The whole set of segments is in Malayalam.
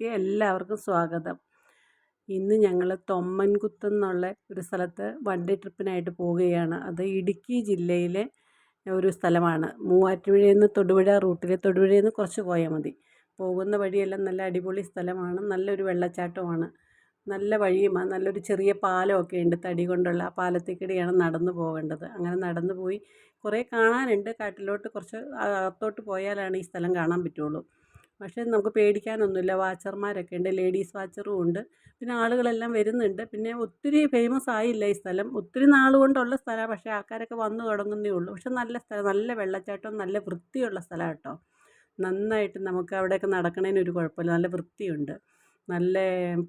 വീഡിയോയിലേക്ക് എല്ലാവർക്കും സ്വാഗതം. ഇന്ന് ഞങ്ങൾ തൊമ്മൻകുത്ത് എന്നുള്ള ഒരു സ്ഥലത്ത് വൺ ഡേ ട്രിപ്പിനായിട്ട് പോവുകയാണ്. അത് ഇടുക്കി ജില്ലയിലെ ഒരു സ്ഥലമാണ്. മൂവാറ്റുപുഴയിൽ നിന്ന് തൊടുപുഴ റൂട്ടിൽ തൊടുപുഴയിൽ നിന്ന് കുറച്ച് പോയാൽ മതി. പോകുന്ന വഴിയെല്ലാം നല്ല അടിപൊളി സ്ഥലമാണ്. നല്ലൊരു വെള്ളച്ചാട്ടമാണ്. നല്ല വഴിയുമാണ് നല്ലൊരു ചെറിയ പാലമൊക്കെ ഉണ്ട് തടി കൊണ്ടുള്ള ആ പാലത്തേക്കിടെയാണ് നടന്നു പോകേണ്ടത്. അങ്ങനെ നടന്നു പോയി കുറേ കാണാനുണ്ട്. കാട്ടിലോട്ട് കുറച്ച് അകത്തോട്ട് പോയാലാണ് ഈ സ്ഥലം കാണാൻ പറ്റുള്ളൂ. പക്ഷേ നമുക്ക് പേടിക്കാനൊന്നുമില്ല. വാച്ചർമാരൊക്കെ ഉണ്ട് ലേഡീസ് വാച്ചറും ഉണ്ട്. പിന്നെ ആളുകളെല്ലാം വരുന്നുണ്ട്. പിന്നെ ഒത്തിരി ഫേമസ് ആയില്ല ഈ സ്ഥലം. ഒത്തിരി നാൾ കൊണ്ടുള്ള സ്ഥലമാണ് പക്ഷേ ആൾക്കാരൊക്കെ വന്നു തുടങ്ങുന്നേ ഉള്ളൂ. പക്ഷേ നല്ല സ്ഥലം നല്ല വെള്ളച്ചാട്ടം നല്ല വൃത്തിയുള്ള സ്ഥലം കേട്ടോ. നന്നായിട്ട് നമുക്ക് അവിടെയൊക്കെ നടക്കണതിന് ഒരു കുഴപ്പമില്ല. നല്ല വൃത്തിയുണ്ട്. നല്ല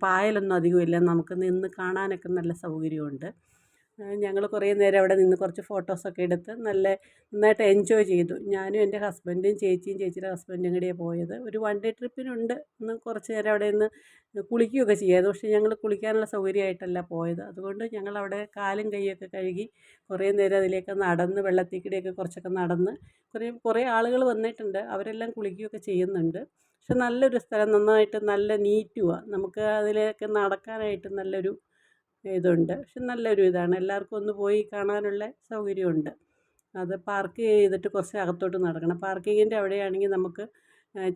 പായലൊന്നും അധികമില്ല. നമുക്ക് നിന്ന് കാണാനൊക്കെ നല്ല സൗകര്യമുണ്ട്. ഞങ്ങൾ കുറേ നേരം അവിടെ നിന്ന് കുറച്ച് ഫോട്ടോസൊക്കെ എടുത്ത് നല്ല നന്നായിട്ട് എൻജോയ് ചെയ്തു. ഞാനും എന്റെ ഹസ്ബൻഡും ചേച്ചിയും ചേച്ചിയുടെ ഹസ്ബൻഡും കൂടിയാണ് പോയത്. ഒരു വൺ ഡേ ട്രിപ്പിനുണ്ട് ഒന്ന് കുറച്ച് നേരം അവിടെ നിന്ന് കുളിക്കുകയൊക്കെ ചെയ്യാമായിരുന്നു പക്ഷേ ഞങ്ങൾ കുളിക്കാനുള്ള സൗകര്യമായിട്ടല്ല പോയത്. അതുകൊണ്ട് ഞങ്ങൾ അവിടെ കാലും കൈയൊക്കെ കഴുകി കുറേ നേരം അതിലേക്ക് നടന്ന് വെള്ളത്തിൽ കൂടെയൊക്കെ കുറച്ചൊക്കെ നടന്ന് കുറേ കുറേ ആളുകൾ വന്നിട്ടുണ്ട്. അവരെല്ലാം കുളിക്കുകയൊക്കെ ചെയ്യുന്നുണ്ട്. പക്ഷെ നല്ലൊരു സ്ഥലം നന്നായിട്ട് നല്ല നീറ്റുമാണ് നമുക്ക് അതിലേക്ക് നടക്കാനായിട്ട് നല്ലൊരു ഇതുണ്ട്. പക്ഷെ നല്ലൊരു ഇതാണ്. എല്ലാവർക്കും ഒന്ന് പോയി കാണാനുള്ള സൗകര്യമുണ്ട്. അത് പാർക്ക് ചെയ്തിട്ട് കുറച്ച് അകത്തോട്ട് നടക്കണം. പാർക്കിങ്ങിന്റെ അവിടെയാണെങ്കിൽ നമുക്ക്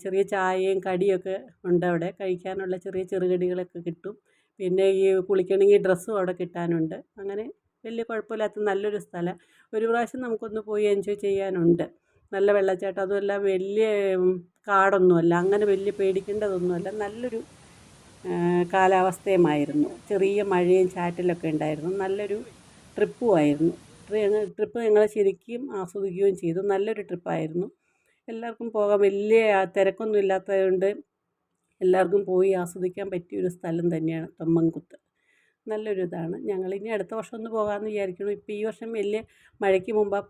ചെറിയ ചായയും കടിയൊക്കെ ഉണ്ട് അവിടെ. കഴിക്കാനുള്ള ചെറിയ ചെറുകടികളൊക്കെ കിട്ടും. പിന്നെ ഈ കുളിക്കണമെങ്കിൽ ഡ്രസ്സും അവിടെ കിട്ടാനുണ്ട്. അങ്ങനെ വലിയ കുഴപ്പമില്ലാത്ത നല്ലൊരു സ്ഥലം. ഒരു പ്രാവശ്യം നമുക്കൊന്ന് പോയി എൻജോയ് ചെയ്യാനുണ്ട്. നല്ല വെള്ളച്ചാട്ടം. അതുമല്ല വലിയ കാടൊന്നുമല്ല. അങ്ങനെ വലിയ പേടിക്കേണ്ടതൊന്നുമല്ല. നല്ലൊരു കാലാവസ്ഥയുമായിരുന്നു. ചെറിയ മഴയും ചാറ്റലൊക്കെ ഉണ്ടായിരുന്നു. നല്ലൊരു ട്രിപ്പുമായിരുന്നു. ട്രിപ്പ് ഞങ്ങൾ ശരിക്കും ആസ്വദിക്കുകയും ചെയ്തു. നല്ലൊരു ട്രിപ്പായിരുന്നു. എല്ലാവർക്കും പോകാൻ വലിയ തിരക്കൊന്നും ഇല്ലാത്തതുകൊണ്ട് എല്ലാവർക്കും പോയി ആസ്വദിക്കാൻ പറ്റിയൊരു സ്ഥലം തന്നെയാണ് തൊമ്മൻകുത്ത്. നല്ലൊരു ഇതാണ് ഇനി അടുത്ത വർഷം ഒന്ന് പോകാമെന്ന് വിചാരിക്കുന്നു. ഇപ്പോൾ ഈ വർഷം വലിയ മഴയ്ക്ക് മുമ്പാണ്